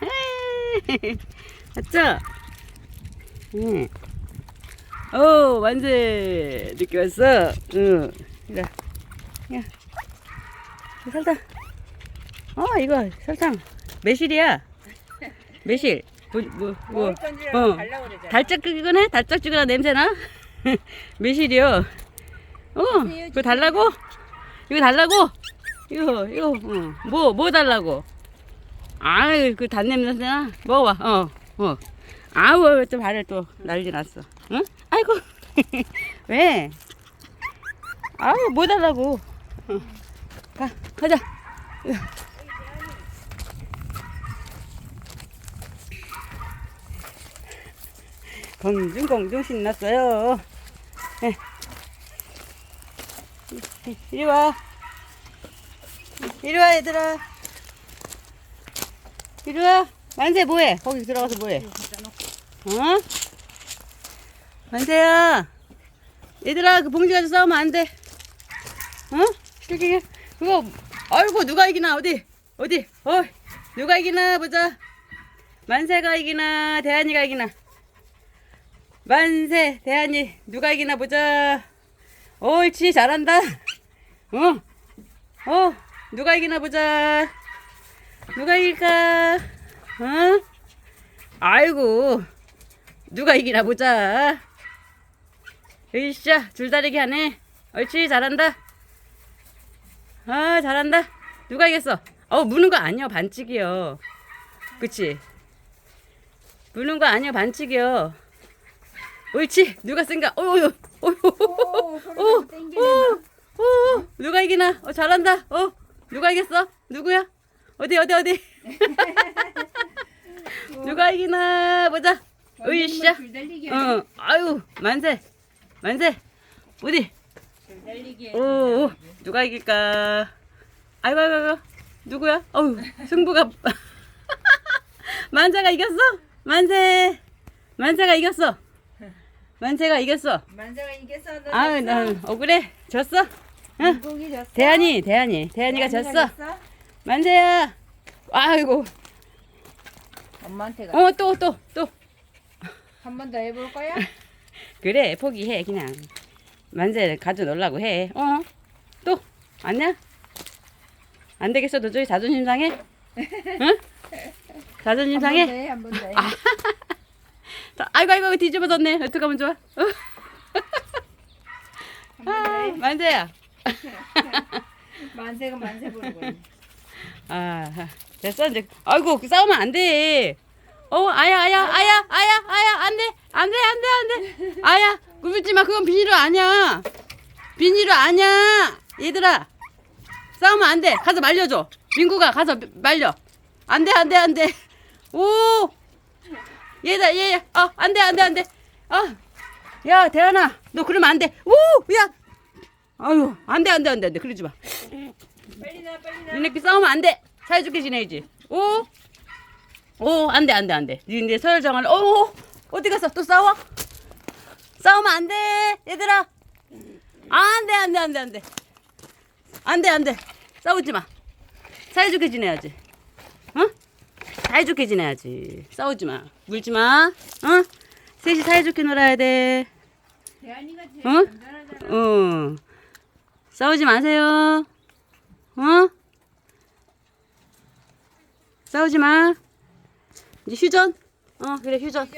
맞죠? 응. 오, 만세. 늦게 왔어. 응. 와. 야. 설탕. 어, 이거 설탕. 매실이야. 매실. 뭐, 뭐, 뭐. 어. 달짝지근해? 달짝지근한 냄새나? 매실이요. 어, 그거 달라고? 이거 달라고? 이거, 이거, 어. 뭐, 뭐 달라고? 아유, 그 단냄새나? 먹어봐, 어, 어. 아우, 또 발을 또 난리 났어. 응? 아이고. 왜? 아우, 뭐 달라고? 어. 가, 가자. 공중 공중 신났어요. 예. 이리 와. 이리 와, 얘들아. 이리 와. 만세 뭐해? 거기 들어가서 뭐해? 어? 만세야. 얘들아, 그 봉지 가지고 싸우면 안 돼. 어? 실기게. 그거, 아이고, 누가 이기나, 어디? 어디? 어, 누가 이기나, 보자. 만세가 이기나, 대한이가 이기나. 만세, 대한이, 누가 이기나 보자. 옳지, 잘한다. 어, 어, 누가 이기나 보자. 누가 이길까? 어? 아이고, 누가 이기나 보자. 으쌰, 줄다리기 하네. 옳지, 잘한다. 아, 잘한다. 누가 이겼어? 어, 무는 거 아니야, 반칙이요. 그치? 무는 거 아니야, 반칙이요. 옳지, 누가 센가? 어유, 어유, 오, 소리 오, 너무 땡기네. 오, 오, 누가 이기나? 어, 잘한다. 어, 누가 이겼어? 누구야? 어디, 어디, 어디? 누가 이기나 보자. 달리기. 어, 아유, 만세, 만세. 어디? 오, 오, 누가 이길까? 아이고, 아이고, 아이고. 누구야? 어우, 승부가. 만세가 이겼어? 만세. 만세가 이겼어. 만세가 이겼어. 만세가 이겼어. 너 아, 졌어? 난 억울해. 졌어? 응? 대한이, 대한이, 대한이가 졌어. 만세야. 아이고. 엄마한테 가. 어, 또, 또, 또. 한 번 더 해볼 거야? 그래, 포기해, 그냥. 만세 가져 놀라고 해. 어? 또? 아니야? 안 되겠어, 도저히 자존심 상해? 응? 자존심 상해? 한 번 더 해. 아. 자, 아이고, 아이고, 뒤집어졌네. 어떡하면 좋아? 어? 아, 만세야. 만세가 만세 부르고. 있네. 아, 됐어, 이제. 아이고, 그 싸우면 안 돼. 어, 아야, 아야, 아야, 아야, 아야, 안 돼. 안 돼, 안 돼, 안 돼. 아야, 굽지 마. 그건 비닐로 아니야. 비닐로 아니야. 얘들아. 싸우면 안 돼. 가서 말려줘. 민구가 가서 말려. 안 돼, 안 돼, 안 돼. 오! 얘다, 얘, 어, 안 돼, 안 돼, 안 돼. 어. 야, 대현아. 너 그러면 안 돼. 오! 야! 아유, 안 돼, 안 돼, 안 돼, 안 돼. 그러지 마. 빨리 나 빨리 나. 니네끼리 싸우면 안 돼. 사이좋게 지내야지. 오, 오, 안 돼, 안 돼, 안 돼. 니네 서열정을, 오, 어디 갔어? 또 싸워? 싸우면 안 돼, 얘들아. 안 돼, 안 돼, 안 돼, 안 돼. 안 돼, 안 돼. 싸우지 마. 사이좋게 지내야지. 어? 사이좋게 지내야지. 싸우지 마. 물지 마. 어? 셋이 사이좋게 놀아야 돼. 대한이가 제일 응? 어. 싸우지 마세요. 어? 싸우지 마. 이제 휴전. 어, 그래, 휴전.